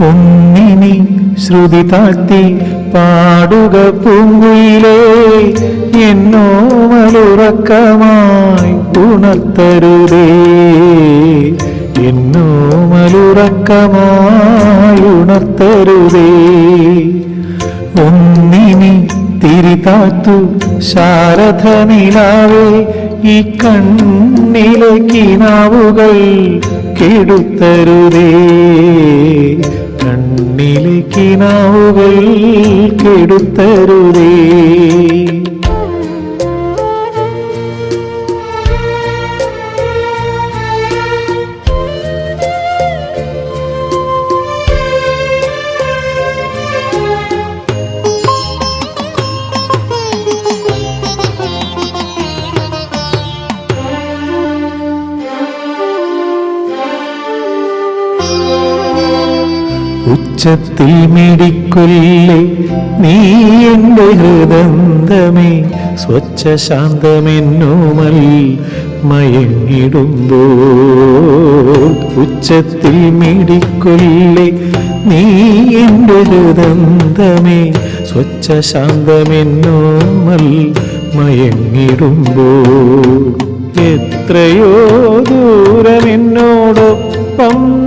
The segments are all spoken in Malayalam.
ഒന്നിനി ശ്രുതി താഴ്ത്തി പാടുക പൂങ്കുയിലേ എന്നോ മലുറക്കമായി ഉണർത്തരുതേ. എന്നോ മലുറക്കമായി ഉണർത്തരുതേ. ഒന്നിനി തിരിതാത്തു താത്തു നിലാവേ ഈ കണ്ണിലെ കിനാവുകൾ കെടുത്തരുതേ. കണ്ണിലെ കിനാവുകൾ കെടുത്തരുതേ ഉച്ചത്തിൽ മിടിക്കൊല്ലേ നീ എന്റെ ഹൃദന്തമേ സ്വച്ഛ ശാന്തമെന്നോമൽ മയങ്ങിടുമ്പോ ഉച്ചത്തിൽ മിടിക്കൊല്ലേ നീ എന്റെ ഹൃദന്തമേ സ്വച്ഛ ശാന്തമെന്നോമൽ മയങ്ങിടുമ്പോ എത്രയോ ദൂരമെന്നോടൊപ്പം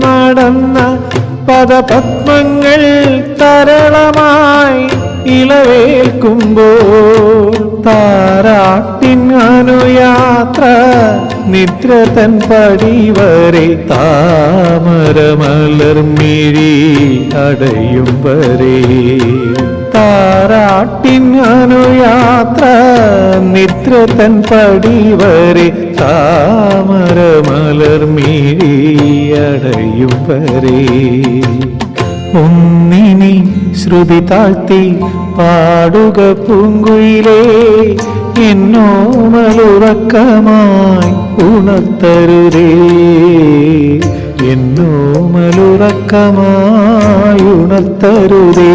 നടന്ന പദപത്മങ്ങൾ തരളമായി ഇളവേൽക്കുമ്പോൾ താരാട്ടിൻ അനുയാത്ര നിദ്ര തൻ പടി പടിവരെ താമരമലർമിഴി അടയും വരെ. താരാട്ടിൻ അനുയാത്ര നിദ്ര തൻ പടി പടിവരെ താമരമലർമിഴി അടയും വരെ. ഒന്നിനി ശ്രുതി താഴ്ത്തി പാടുക പൂങ്കുയിലേ എന്നോ മലുറക്കമായി ഉണർത്തരുതേ എന്നോ മലുറക്കമായി ഉണർത്തരുതേ